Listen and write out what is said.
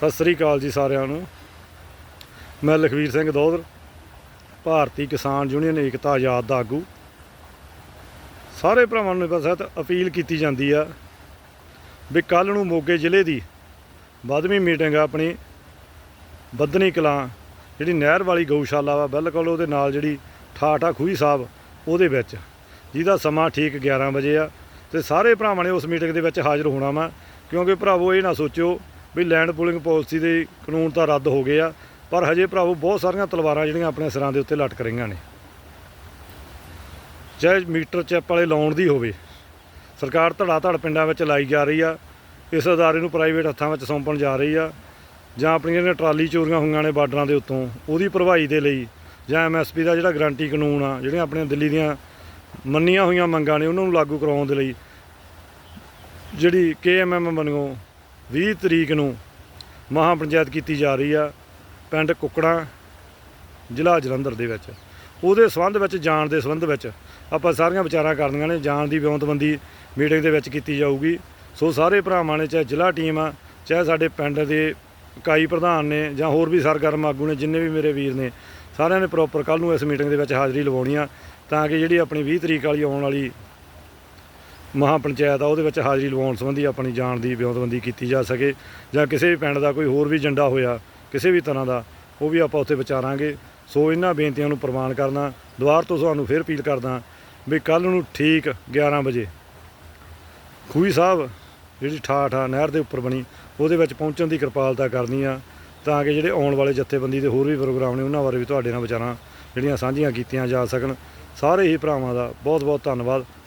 ਸਤਿ ਸ੍ਰੀ ਅਕਾਲ ਜੀ ਸਾਰਿਆਂ ਨੂੰ। ਮੈਂ ਲਖਵੀਰ ਸਿੰਘ ਦੋਦਰ ਭਾਰਤੀ ਕਿਸਾਨ ਯੂਨੀਅਨ ਏਕਤਾ ਆਜ਼ਾਦ ਦਾ ਆਗੂ। ਸਾਰੇ ਭਰਾਵਾਂ ਨੂੰ ਬਸ ਅਪੀਲ ਕੀਤੀ ਜਾਂਦੀ ਆ ਵੀ ਕੱਲ ਨੂੰ ਮੋਗੇ ਜ਼ਿਲ੍ਹੇ ਦੀ ਵੱਧਵੀਂ ਮੀਟਿੰਗ ਆ ਆਪਣੀ ਬੱਦਨੀ ਕਲਾਂ, ਜਿਹੜੀ ਨਹਿਰ ਵਾਲੀ ਗਊਸ਼ਾਲਾ ਵਾ, ਬਿਲਕੁਲ ਉਹਦੇ ਨਾਲ ਜਿਹੜੀ ਠਾਠਾ ਖੂਹੀ ਸਾਹਿਬ, ਉਹਦੇ ਵਿੱਚ, ਜਿਹਦਾ ਸਮਾਂ ਠੀਕ 11 ਵਜੇ ਆ। ਤੇ ਸਾਰੇ ਭਰਾਵਾਂ ਨੇ ਉਸ ਮੀਟਿੰਗ ਦੇ ਵਿੱਚ ਹਾਜ਼ਰ ਹੋਣਾ ਵਾ, ਕਿਉਂਕਿ ਭਰਾਵੋ ਇਹ ਨਾ ਸੋਚਿਓ ਵੀ ਲੈਂਡ ਪੂਲਿੰਗ ਪਾਲਿਸੀ ਦੇ ਕਾਨੂੰਨ ਤਾਂ ਰੱਦ ਹੋ ਗਏ ਆ, ਪਰ ਹਜੇ ਭਰਾਵੋ ਬਹੁਤ ਸਾਰੀਆਂ ਤਲਵਾਰਾਂ ਜਿਹੜੀਆਂ ਆਪਣੇ ਸਿਰਾਂ ਦੇ ਉੱਤੇ ਲਟਕ ਰਹੀਆਂ ਨੇ। ਚਾਹੇ ਮੀਟਰ ਚੈਪ ਵਾਲੇ ਲਾਉਣ ਦੀ ਹੋਵੇ, ਸਰਕਾਰ ਧੜਾ ਧੜ ਪਿੰਡਾਂ ਵਿੱਚ ਲਾਈ ਜਾ ਰਹੀ ਆ, ਇਸ ਅਦਾਰੇ ਨੂੰ ਪ੍ਰਾਈਵੇਟ ਹੱਥਾਂ ਵਿੱਚ ਸੌਂਪਣ ਜਾ ਰਹੀ ਆ, ਜਾਂ ਆਪਣੀਆਂ ਜਿਹੜੀਆਂ ਟਰਾਲੀ ਚੋਰੀਆਂ ਹੋਈਆਂ ਨੇ ਬਾਰਡਰਾਂ ਦੇ ਉੱਤੋਂ, ਉਹਦੀ ਭਰਵਾਈ ਦੇ ਲਈ, ਜਾਂ ਐਮਐਸਪੀ ਦਾ ਜਿਹੜਾ ਗਰੰਟੀ ਕਾਨੂੰਨ ਆ, ਜਿਹੜੀਆਂ ਆਪਣੀਆਂ ਦਿੱਲੀ ਦੀਆਂ ਮੰਨੀਆਂ ਹੋਈਆਂ ਮੰਗਾਂ ਨੇ, ਉਹਨਾਂ ਨੂੰ ਲਾਗੂ ਕਰਾਉਣ ਦੇ ਲਈ ਜਿਹੜੀ ਕੇਐਮਐਮ ਬਣੋ 20 ਤਰੀਕ ਨੂੰ ਮਹਾ ਪੰਚਾਇਤ ਕੀਤੀ ਜਾ ਰਹੀ ਆ ਪਿੰਡ ਕੁੱਕੜਾਂ, ਜ਼ਿਲ੍ਹਾ ਜਲੰਧਰ ਦੇ ਵਿੱਚ। ਉਹਦੇ ਸੰਬੰਧ ਵਿੱਚ, ਜਾਣ ਦੇ ਸੰਬੰਧ ਵਿੱਚ ਆਪਾਂ ਸਾਰੀਆਂ ਵਿਚਾਰਾਂ ਕਰਨੀਆਂ ਨੇ। ਜਾਣ ਦੀ ਵਿਉਂਤਬੰਦੀ ਮੀਟਿੰਗ ਦੇ ਵਿੱਚ ਕੀਤੀ ਜਾਊਗੀ। ਸੋ ਸਾਰੇ ਭਰਾਵਾਂ ਨੇ, ਚਾਹੇ ਜ਼ਿਲ੍ਹਾ ਟੀਮ ਆ, ਚਾਹੇ ਸਾਡੇ ਪਿੰਡ ਦੇ ਇਕਾਈ ਪ੍ਰਧਾਨ ਨੇ ਜਾਂ ਹੋਰ ਵੀ ਸਰਗਰਮ ਆਗੂ ਨੇ, ਜਿੰਨੇ ਵੀ ਮੇਰੇ ਵੀਰ ਨੇ, ਸਾਰਿਆਂ ਨੇ ਪ੍ਰੋਪਰ ਕੱਲ ਨੂੰ ਇਸ ਮੀਟਿੰਗ ਦੇ ਵਿੱਚ ਹਾਜ਼ਰੀ ਲਵਾਉਣੀ ਆ ਤਾਂ ਕਿ ਜਿਹੜੀ ਆਪਣੀ 20 ਤਰੀਕ ਵਾਲੀ ਆਉਣ ਵਾਲੀ ਮਹਾ ਪੰਚਾਇਤ ਆ, ਉਹਦੇ ਵਿੱਚ ਹਾਜ਼ਰੀ ਲਵਾਉਣ ਸੰਬੰਧੀ ਆਪਣੀ ਜਾਣ ਦੀ ਵਿਉਂਤਬੰਦੀ ਕੀਤੀ ਜਾ ਸਕੇ ਜਾਂ ਕਿਸੇ ਵੀ ਪਿੰਡ ਦਾ ਕੋਈ ਹੋਰ ਵੀ ਏਜੰਡਾ ਹੋਇਆ, ਕਿਸੇ ਵੀ ਤਰ੍ਹਾਂ ਦਾ, ਉਹ ਵੀ ਆਪਾਂ ਉੱਥੇ ਵਿਚਾਰਾਂਗੇ। ਸੋ ਇਹਨਾਂ ਬੇਨਤੀਆਂ ਨੂੰ ਪ੍ਰਵਾਨ ਕਰਨਾ, ਦੁਬਾਰ ਤੋਂ ਤੁਹਾਨੂੰ ਫੇਰ ਅਪੀਲ ਕਰਦਾ ਵੀ ਕੱਲ ਨੂੰ ਠੀਕ 11 ਵਜੇ ਖੂਹੀ ਸਾਹਿਬ, ਜਿਹੜੀ ਠਾਠਾ ਨਹਿਰ ਦੇ ਉੱਪਰ ਬਣੀ, ਉਹਦੇ ਵਿੱਚ ਪਹੁੰਚਣ ਦੀ ਕਿਰਪਾਲਤਾ ਕਰਨੀ ਆ, ਤਾਂ ਕਿ ਜਿਹੜੇ ਆਉਣ ਵਾਲੇ ਜਥੇਬੰਦੀ ਦੇ ਹੋਰ ਵੀ ਪ੍ਰੋਗਰਾਮ ਨੇ, ਉਹਨਾਂ ਬਾਰੇ ਵੀ ਤੁਹਾਡੇ ਨਾਲ ਵਿਚਾਰਾਂ ਜਿਹੜੀਆਂ ਸਾਂਝੀਆਂ ਕੀਤੀਆਂ ਜਾ ਸਕਣ। ਸਾਰੇ ਹੀ ਭਰਾਵਾਂ ਦਾ ਬਹੁਤ ਬਹੁਤ ਧੰਨਵਾਦ।